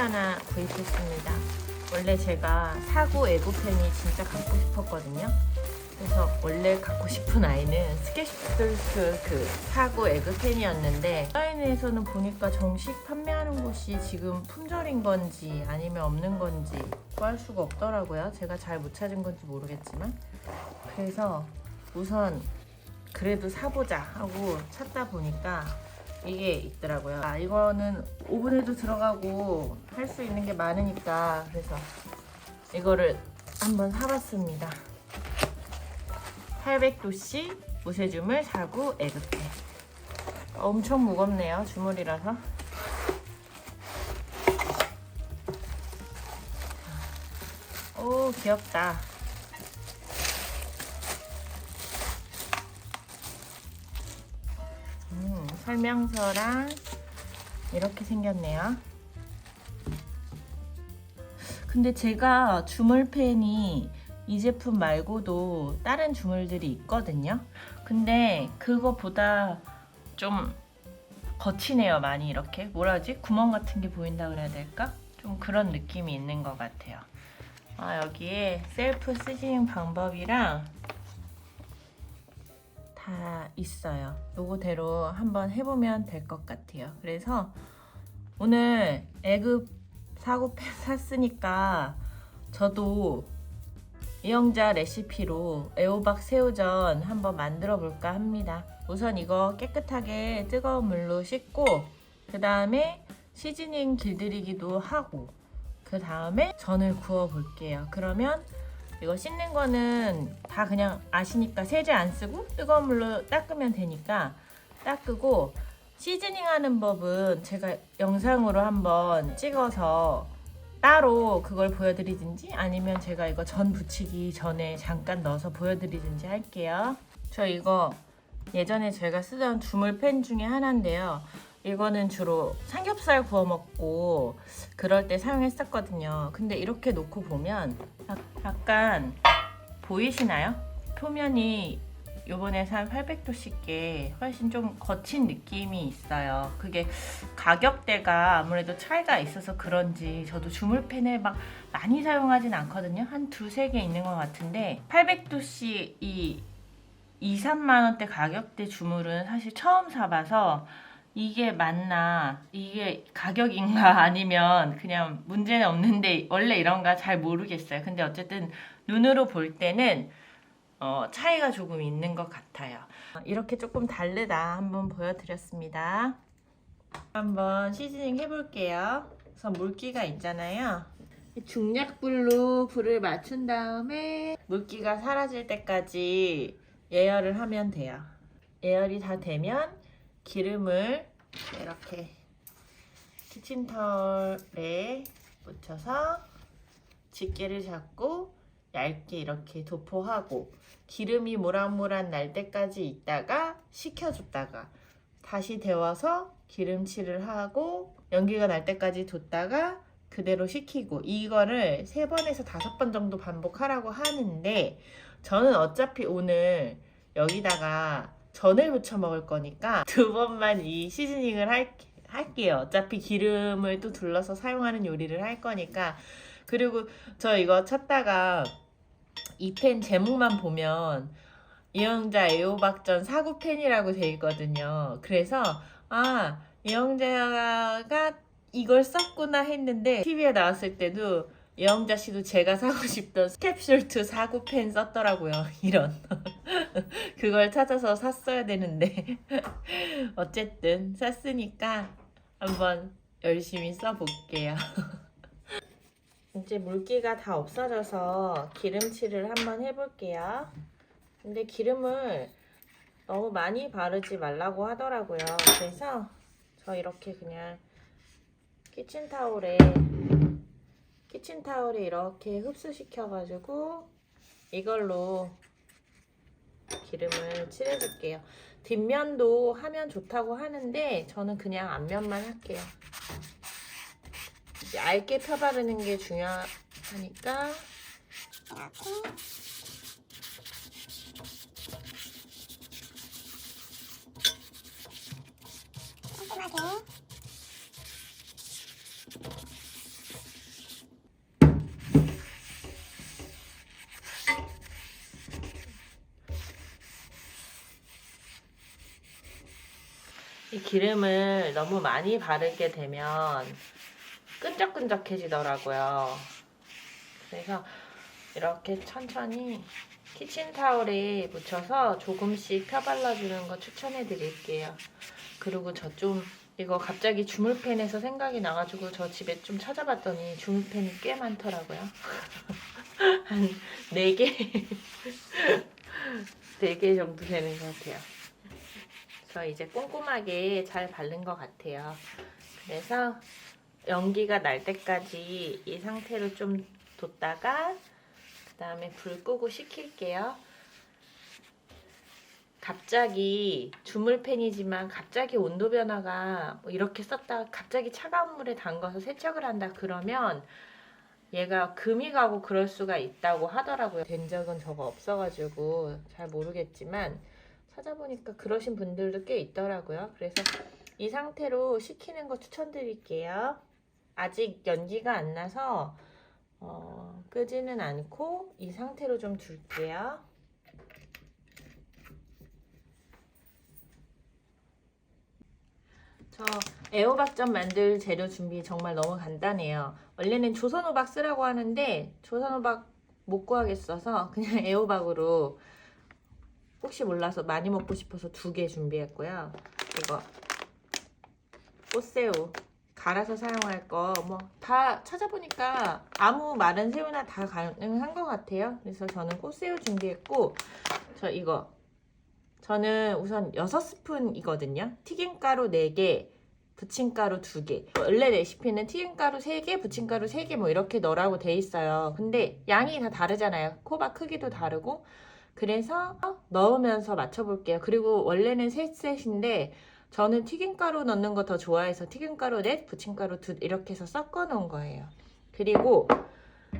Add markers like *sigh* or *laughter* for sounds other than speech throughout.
하나 구입했습니다. 원래 제가 사구 에그펜이 진짜 갖고 싶었거든요. 그래서 원래 갖고 싶은 아이는 스케치돌스 그 사구 에그펜이었는데 온라인에서는 보니까 정식 판매하는 곳이 지금 품절인 건지 아니면 없는 건지 구할 수가 없더라고요. 제가 잘 못 찾은 건지 모르겠지만 그래서 우선 그래도 사보자 하고 찾다 보니까 이게 있더라고요. 아, 이거는 오븐에도 들어가고 할 수 있는 게 많으니까 그래서 이거를 한번 사봤습니다. 800도씨 무쇠주물 사구 에그펜. 엄청 무겁네요. 주물이라서. 오, 귀엽다. 설명서랑 이렇게 생겼네요. 근데 제가 주물펜이 이 제품 말고도 다른 주물들이 있거든요. 근데 그거보다 좀 거치네요, 많이 이렇게. 뭐라지? 구멍 같은 게 보인다 그래야 될까? 좀 그런 느낌이 있는 것 같아요. 아, 여기에 셀프 쓰시는 방법이랑 다 있어요. 요거대로 한번 해보면 될 것 같아요. 그래서 오늘 에그 사고펜 *laughs* 샀으니까 저도 이영자 레시피로 애호박 새우전 한번 만들어 볼까 합니다. 우선 이거 깨끗하게 뜨거운 물로 씻고 그 다음에 시즈닝 길들이기도 하고 그 다음에 전을 구워 볼게요. 그러면 이거 씻는 거는 다 그냥 아시니까 세제 안 쓰고 뜨거운 물로 닦으면 되니까 닦고 시즈닝 하는 법은 제가 영상으로 한번 찍어서 따로 그걸 보여드리든지 아니면 제가 이거 전 부치기 전에 잠깐 넣어서 보여드리든지 할게요. 저 이거 예전에 제가 쓰던 주물팬 중에 하나인데요. 이거는 주로 삼겹살 구워 먹고 그럴 때 사용했었거든요. 근데 이렇게 놓고 보면 약- 약간 보이시나요? 표면이 요번에 산 800도씨께 훨씬 좀 거친 느낌이 있어요. 그게 가격대가 아무래도 차이가 있어서 그런지 저도 주물팬을 막 많이 사용하진 않거든요. 한 두세 개 있는 것 같은데 800도씨 이 2, 3만 원대 가격대 주물은 사실 처음 사봐서 이게 맞나 이게 가격인가 *laughs* 아니면 그냥 문제는 없는데 원래 이런가 잘 모르겠어요. 근데 어쨌든 눈으로 볼 때는 어, 차이가 조금 있는 것 같아요. 이렇게 조금 다르다 한번 보여드렸습니다. 한번 시즈닝 해볼게요. 우선 물기가 있잖아요. 중약불로 불을 맞춘 다음에 물기가 사라질 때까지 예열을 하면 돼요. 예열이 다 되면 기름을 이렇게 키친타올에 묻혀서 집게를 잡고 얇게 이렇게 도포하고 기름이 모락모락 날 때까지 있다가 식혀줬다가 다시 데워서 기름칠을 하고 연기가 날 때까지 뒀다가 그대로 식히고 이거를 세 번에서 다섯 번 정도 반복하라고 하는데 저는 어차피 오늘 여기다가 전을 부쳐 먹을 거니까 *laughs* 두 번만 이 시즈닝을 할, 할게요. 어차피 기름을 또 둘러서 사용하는 요리를 할 거니까 그리고 저 이거 찾다가 이 펜 제목만 보면 이영자 애호박전 사구펜이라고 돼 있거든요. 그래서 아 이영자가 이걸 썼구나 했는데 TV에 나왔을 때도 이영자 씨도 제가 사고 싶던 캡슐2 사구펜 썼더라고요. 이런 *laughs* 그걸 찾아서 샀어야 되는데 *laughs* 어쨌든 샀으니까 한번 열심히 써볼게요. *laughs* 이제 물기가 다 없어져서 기름칠을 한번 해볼게요. 근데 기름을 너무 많이 바르지 말라고 하더라고요. 그래서 저 이렇게 그냥 키친타올에 키친타올에 이렇게 흡수시켜가지고 이걸로 기름을 칠해줄게요. 뒷면도 하면 좋다고 하는데 저는 그냥 앞면만 할게요. 얇게 펴바르는 게 중요하니까 이렇게 기름을 너무 많이 바르게 되면 끈적끈적해지더라고요. 그래서 이렇게 천천히 키친타올에 묻혀서 조금씩 펴발라주는 거 추천해 드릴게요. 그리고 저 좀 이거 갑자기 주물팬에서 생각이 나가지고 저 집에 좀 찾아봤더니 주물팬이 꽤 많더라고요. *laughs* 한 4개? 4개 *laughs* 정도 되는 것 같아요. 그래서 이제 꼼꼼하게 잘 바른 것 같아요. 그래서 연기가 날 때까지 이 상태로 좀 뒀다가 그 다음에 불 끄고 식힐게요. 갑자기 주물팬이지만 갑자기 온도 변화가 뭐 이렇게 썼다가 갑자기 차가운 물에 담가서 세척을 한다 그러면 얘가 금이 가고 그럴 수가 있다고 하더라고요. 된 적은 저거 없어가지고 잘 모르겠지만 찾아보니까 그러신 분들도 꽤 있더라고요. 그래서 이 상태로 식히는 거 추천드릴게요. 아직 연기가 안 나서 어, 끄지는 않고 이 상태로 좀 둘게요. 저 애호박전 만들 재료 준비 정말 너무 간단해요. 원래는 조선호박 쓰라고 하는데 조선호박 못 구하겠어서 그냥 *laughs* 애호박으로 혹시 몰라서 많이 먹고 싶어서 두 개 준비했고요. 이거 꽃새우 갈아서 사용할 거 뭐 다 찾아보니까 아무 마른 새우나 다 가능한 것 같아요. 그래서 저는 꽃새우 준비했고 저 이거 저는 우선 6스푼이거든요. 튀김가루 4개, 부침가루 2개. 원래 레시피는 튀김가루 3개, 부침가루 3개 뭐 이렇게 넣으라고 돼 있어요. 근데 양이 다 다르잖아요. 코바 크기도 다르고. 그래서 넣으면서 맞춰볼게요. 그리고 원래는 3셋인데 저는 튀김가루 넣는 거 더 좋아해서 튀김가루 넷, 부침가루 둘 이렇게 해서 섞어 놓은 거예요. 그리고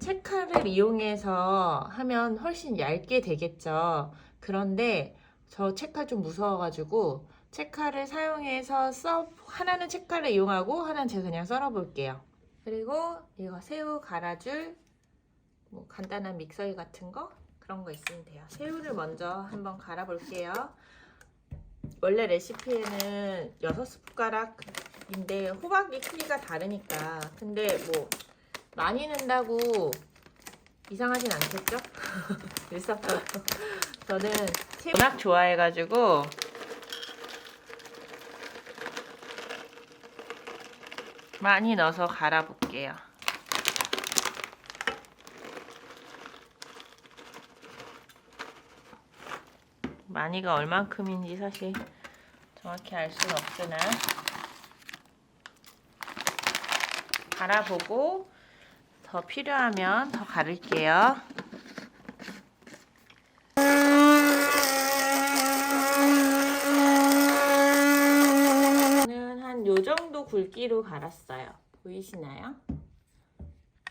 채칼을 이용해서 하면 훨씬 얇게 되겠죠. 그런데 저 채칼 좀 무서워가지고 채칼을 사용해서 써 하나는 채칼을 이용하고 하나는 제가 그냥 썰어 볼게요. 그리고 이거 새우 갈아줄 뭐 간단한 믹서기 같은 거 그런 거 있으면 돼요. 새우를 먼저 한번 갈아 볼게요. 원래 레시피에는 6숟가락인데 호박이 크기가 다르니까 근데 뭐 많이 넣는다고 이상하진 않겠죠? *laughs* 그래서 저는 새우 워낙 좋아해가지고 많이 넣어서 갈아볼게요. 많이가 얼만큼인지 사실 정확히 알 수는 없으나 갈아보고 더 필요하면 더 갈을게요. 저는 한 요 정도 굵기로 갈았어요. 보이시나요?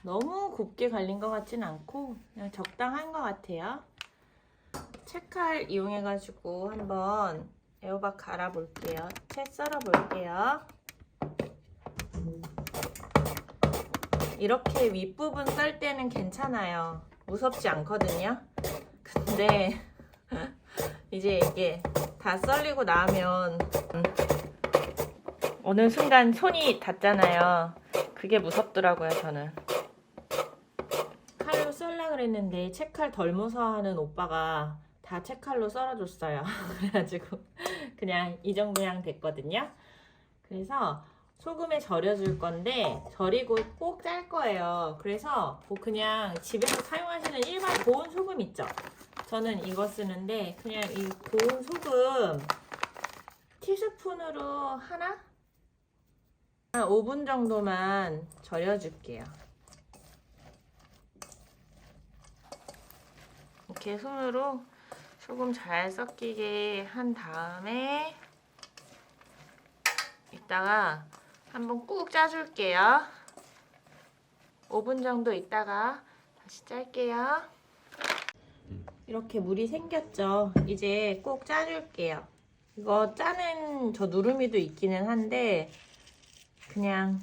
너무 곱게 갈린 것 같진 않고 그냥 적당한 것 같아요. 채칼 이용해가지고 한번 애호박 갈아볼게요. 채 썰어볼게요. 이렇게 윗부분 썰 때는 괜찮아요. 무섭지 않거든요. 근데 *laughs* 이제 이게 다 썰리고 나면 음, 어느 순간 손이 닿잖아요. 그게 무섭더라고요, 저는. 그랬는데 채칼 덜 무서워하는 오빠가 다 채칼로 썰어줬어요. *laughs* 그래가지고 그냥 이 정도양 됐거든요. 그래서 소금에 절여줄 건데 절이고 꼭 짤 거예요. 그래서 뭐 그냥 집에서 사용하시는 일반 고운 소금 있죠? 저는 이거 쓰는데 그냥 이 고운 소금 티스푼으로 하나? 한 5분 정도만 절여줄게요. 이렇게 손으로 소금 잘 섞이게 한 다음에 이따가 한번 꾹 짜줄게요. 5분 정도 있다가 다시 짤게요. 이렇게 물이 생겼죠. 이제 꼭 짜줄게요. 이거 짜는 저 누르미도 있기는 한데 그냥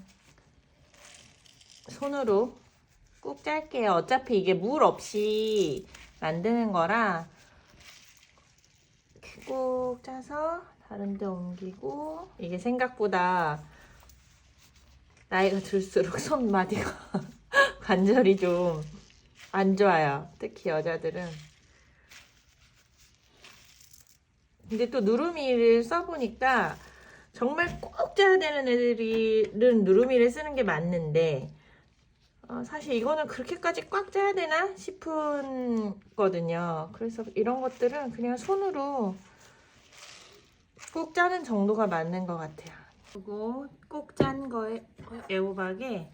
손으로 꾹 짤게요. 어차피 이게 물 없이 만드는 거라 꾹 짜서 다른 데 옮기고 이게 생각보다 나이가 들수록 *laughs* 손마디가 *laughs* 관절이 좀 안 좋아요. 특히 여자들은. 근데 또 누르미를 써보니까 정말 꼭 짜야 되는 애들은 누르미를 쓰는 게 맞는데 어, 사실 이거는 그렇게까지 꽉 짜야 되나 싶은 거든요. 그래서 이런 것들은 그냥 손으로 꼭 짜는 정도가 맞는 것 같아요. 그리고 꼭 짠 거에 애호박에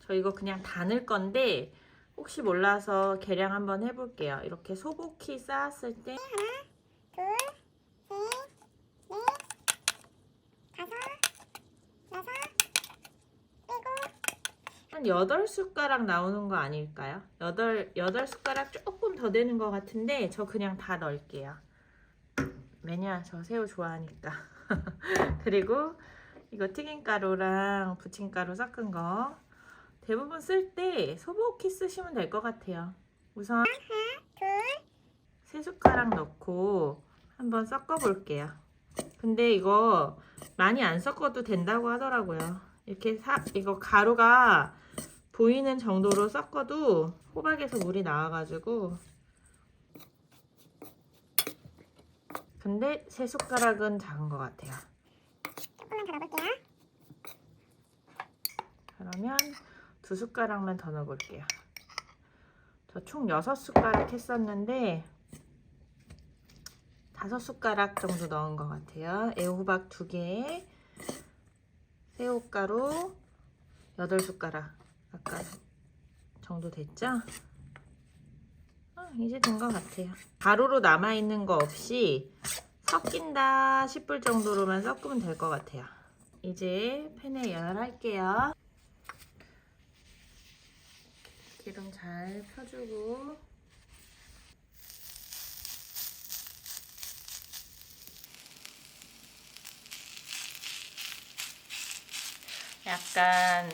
저 이거 그냥 다 넣을 건데 혹시 몰라서 계량 한번 해볼게요. 이렇게 소복히 쌓았을 때 둘, 셋, 넷, 다섯, 여섯, 한 8숟가락 나오는 거 아닐까요? 8, 8숟가락 조금 더 되는 것 같은데 저 그냥 다 넣을게요. 왜냐? 저 새우 좋아하니까. *laughs* 그리고 이거 튀김가루랑 부침가루 섞은 거 대부분 쓸 때 소복히 쓰시면 될 것 같아요. 우선 둘, 세 숟가락 넣고 한번 섞어 볼게요. 근데 이거 많이 안 섞어도 된다고 하더라고요. 이렇게 사, 이거 가루가 보이는 정도로 섞어도 호박에서 물이 나와가지고 근데 세 숟가락은 작은 것 같아요. 조금만 더 넣어볼게요. 그러면 두 숟가락만 더 넣어볼게요. 저총 여섯 숟가락 했었는데 다섯 숟가락 정도 넣은 것 같아요. 애호박 두 개, 새우가루 여덟 숟가락 아까 정도 됐죠? 아, 이제 된 것 같아요. 가루로 남아있는 거 없이 섞인다 싶을 정도로만 섞으면 될 것 같아요. 이제 팬에 열할게요. 기름 잘 펴주고 약간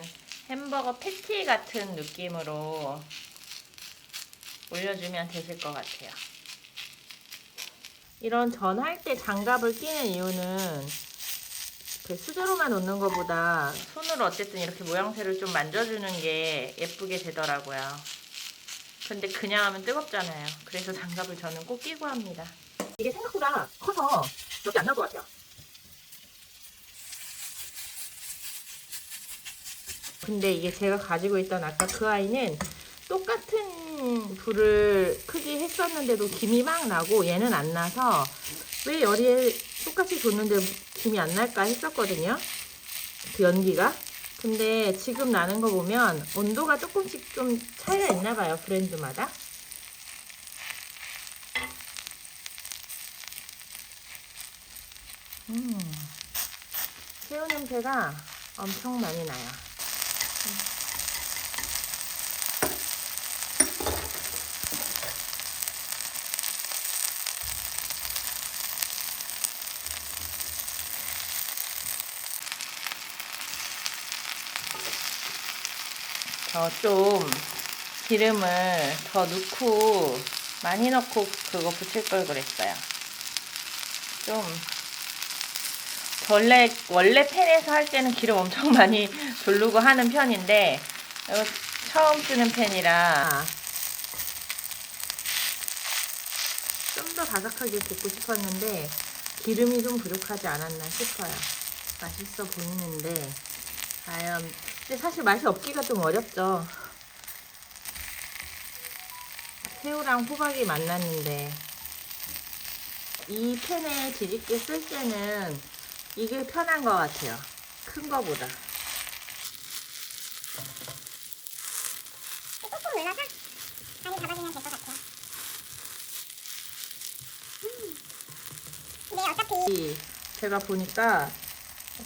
햄버거 패티 같은 느낌으로 올려주면 되실 것 같아요. 이런 전할 때 장갑을 끼는 이유는 그 수저로만 놓는 것보다 손으로 어쨌든 이렇게 모양새를 좀 만져주는 게 예쁘게 되더라고요. 근데 그냥 하면 뜨겁잖아요. 그래서 장갑을 저는 꼭 끼고 합니다. 이게 생각보다 커서 몇개안 나올 것 같아요. 근데 이게 제가 가지고 있던 아까 그 아이는 똑같은 불을 크기 했었는데도 김이 막 나고 얘는 안 나서 왜 열이 똑같이 줬는데 김이 안 날까 했었거든요. 그 연기가. 근데 지금 나는 거 보면 온도가 조금씩 좀 차이가 있나 봐요. 브랜드마다. 음. 새우 냄새가 엄청 많이 나요. 저좀 기름을 더 넣고 많이 넣고 그거 붙일 걸 그랬어요. 좀 원래 원래 팬에서 할 때는 기름 엄청 *laughs* 많이 두르고 하는 편인데 이거 처음 쓰는 팬이라 좀 더 바삭하게 굽고 싶었는데 기름이 좀 부족하지 않았나 싶어요. 맛있어 보이는데 과연 근데 사실 맛이 없기가 좀 어렵죠. 새우랑 호박이 만났는데 이 팬에 뒤집게 쓸 때는 이게 편한 것 같아요. 큰 거보다. 조금 눌러서 많이 잡아주면 될 것 같아요. 음. 근데 어차피 이 제가 보니까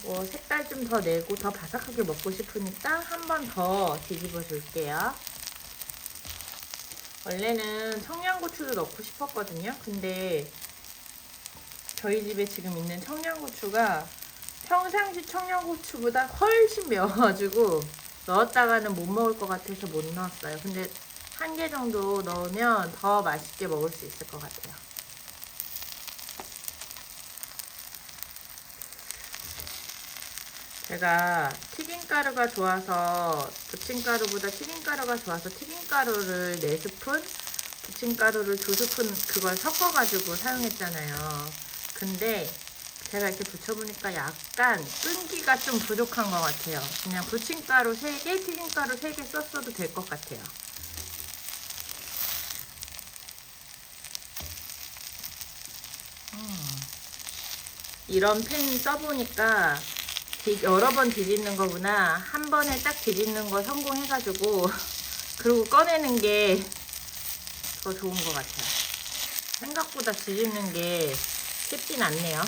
뭐 색깔 좀 더 내고 더 바삭하게 먹고 싶으니까 한 번 더 뒤집어 줄게요. 원래는 청양고추도 넣고 싶었거든요. 근데 저희 집에 지금 있는 청양고추가 평상시 청양고추보다 훨씬 매워가지고 넣었다가는 못 먹을 것 같아서 못 넣었어요. 근데 한 개 정도 넣으면 더 맛있게 먹을 수 있을 것 같아요. 제가 튀김가루가 좋아서 부침가루보다 튀김가루가 좋아서 튀김가루를 4스푼, 부침가루를 2스푼 그걸 섞어가지고 사용했잖아요. 근데 제가 이렇게 붙여보니까 약간 끈기가 좀 부족한 것 같아요. 그냥 부침가루 3개, 튀김가루 3개 썼어도 될 것 같아요. 음. 이런 팬 써보니까 뒤- 여러 번 뒤집는 거구나. 한 번에 딱 뒤집는 거 성공해가지고 *laughs* 그리고 꺼내는 게 더 좋은 것 같아요. 생각보다 뒤집는 게 쉽진 않네요.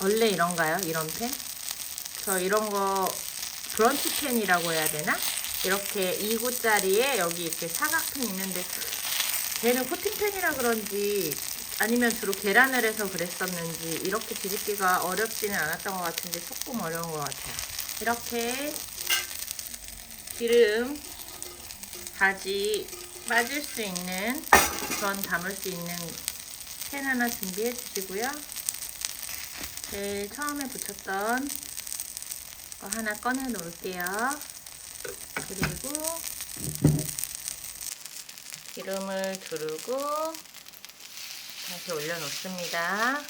원래 이런가요? 이런 팬? 저 이런 거 브런치 팬이라고 해야 되나? 이렇게 2구짜리에 여기 이렇게 사각팬 있는데 걔는 코팅팬이라 그런지 아니면 주로 계란을 해서 그랬었는지 이렇게 뒤집기가 어렵지는 않았던 것 같은데 조금 어려운 것 같아요. 이렇게 기름 바지 빠질 수 있는 전 담을 수 있는 팬 하나 준비해 주시고요. 제일 처음에 붙였던 거 하나 꺼내 놓을게요. 그리고 기름을 두르고 다시 올려놓습니다.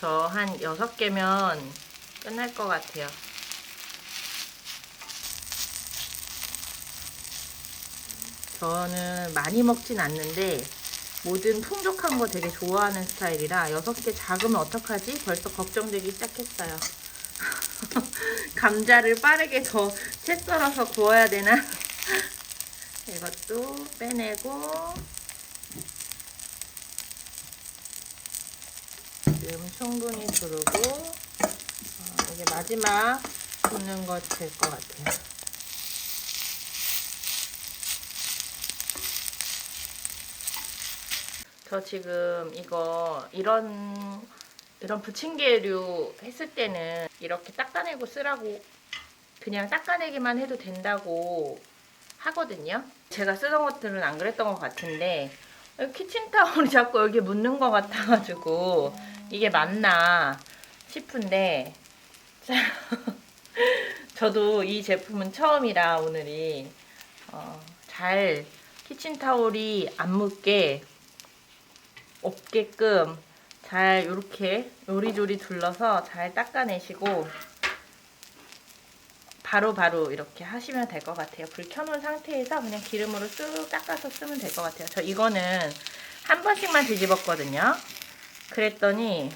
저 한 6개면 끝날 것 같아요. 저는 많이 먹진 않는데 뭐든 풍족한 거 되게 좋아하는 스타일이라 6개 작으면 어떡하지? 벌써 걱정되기 시작했어요. *laughs* 감자를 빠르게 더 채 썰어서 구워야 되나? *laughs* 이것도 빼내고 지금 충분히 두르고 어, 이게 마지막 붓는 것 될 것 같아요. 저 지금 이거 이런 이런 부침개류 했을 때는 이렇게 닦아내고 쓰라고 그냥 닦아내기만 해도 된다고 하거든요. 제가 쓰던 것들은 안 그랬던 것 같은데 키친타올이 자꾸 여기 묻는 것 같아가지고 이게 맞나 싶은데 *laughs* 저도 이 제품은 처음이라 오늘이 어, 잘 키친타올이 안 묻게 없게끔 잘 이렇게 요리조리 둘러서 잘 닦아내시고 바로 바로 이렇게 하시면 될 것 같아요. 불 켜놓은 상태에서 그냥 기름으로 쓱 닦아서 쓰면 될 것 같아요. 저 이거는 한 번씩만 뒤집었거든요. 그랬더니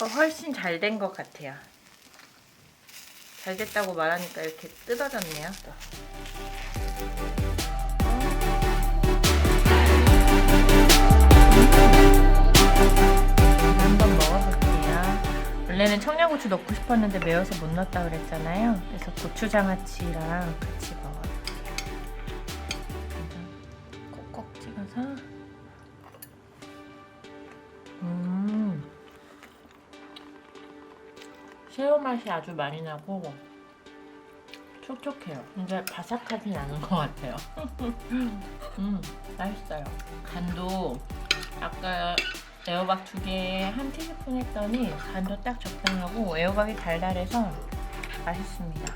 어, 훨씬 잘 된 것 같아요. 잘 됐다고 말하니까 이렇게 뜯어졌네요. 또. 원래는 청양고추 넣고 싶었는데 매워서 못 넣었다 그랬잖아요. 그래서 고추장아찌랑 같이. 먼저 꼭꼭 찍어서. 음. 새우 맛이 아주 많이 나고 촉촉해요. 근데 바삭하진 않은 것 같아요. *laughs* 음, 맛있어요. 간도 아까 애호박 두 개에 한 티스푼 했더니 간도 딱 적당하고 애호박이 달달해서 맛있습니다.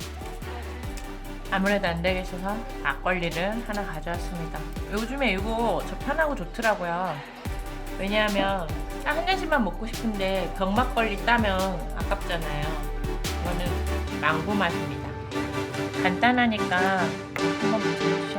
아무래도 안 되겠어서 막걸리를 하나 가져왔습니다. 요즘에 이거 저 편하고 좋더라고요. 왜냐하면 딱 한 잔씩만 먹고 싶은데 병 막걸리 따면 아깝잖아요. 이거는 망고 맛입니다. 간단하니까 한번 드셔보세요.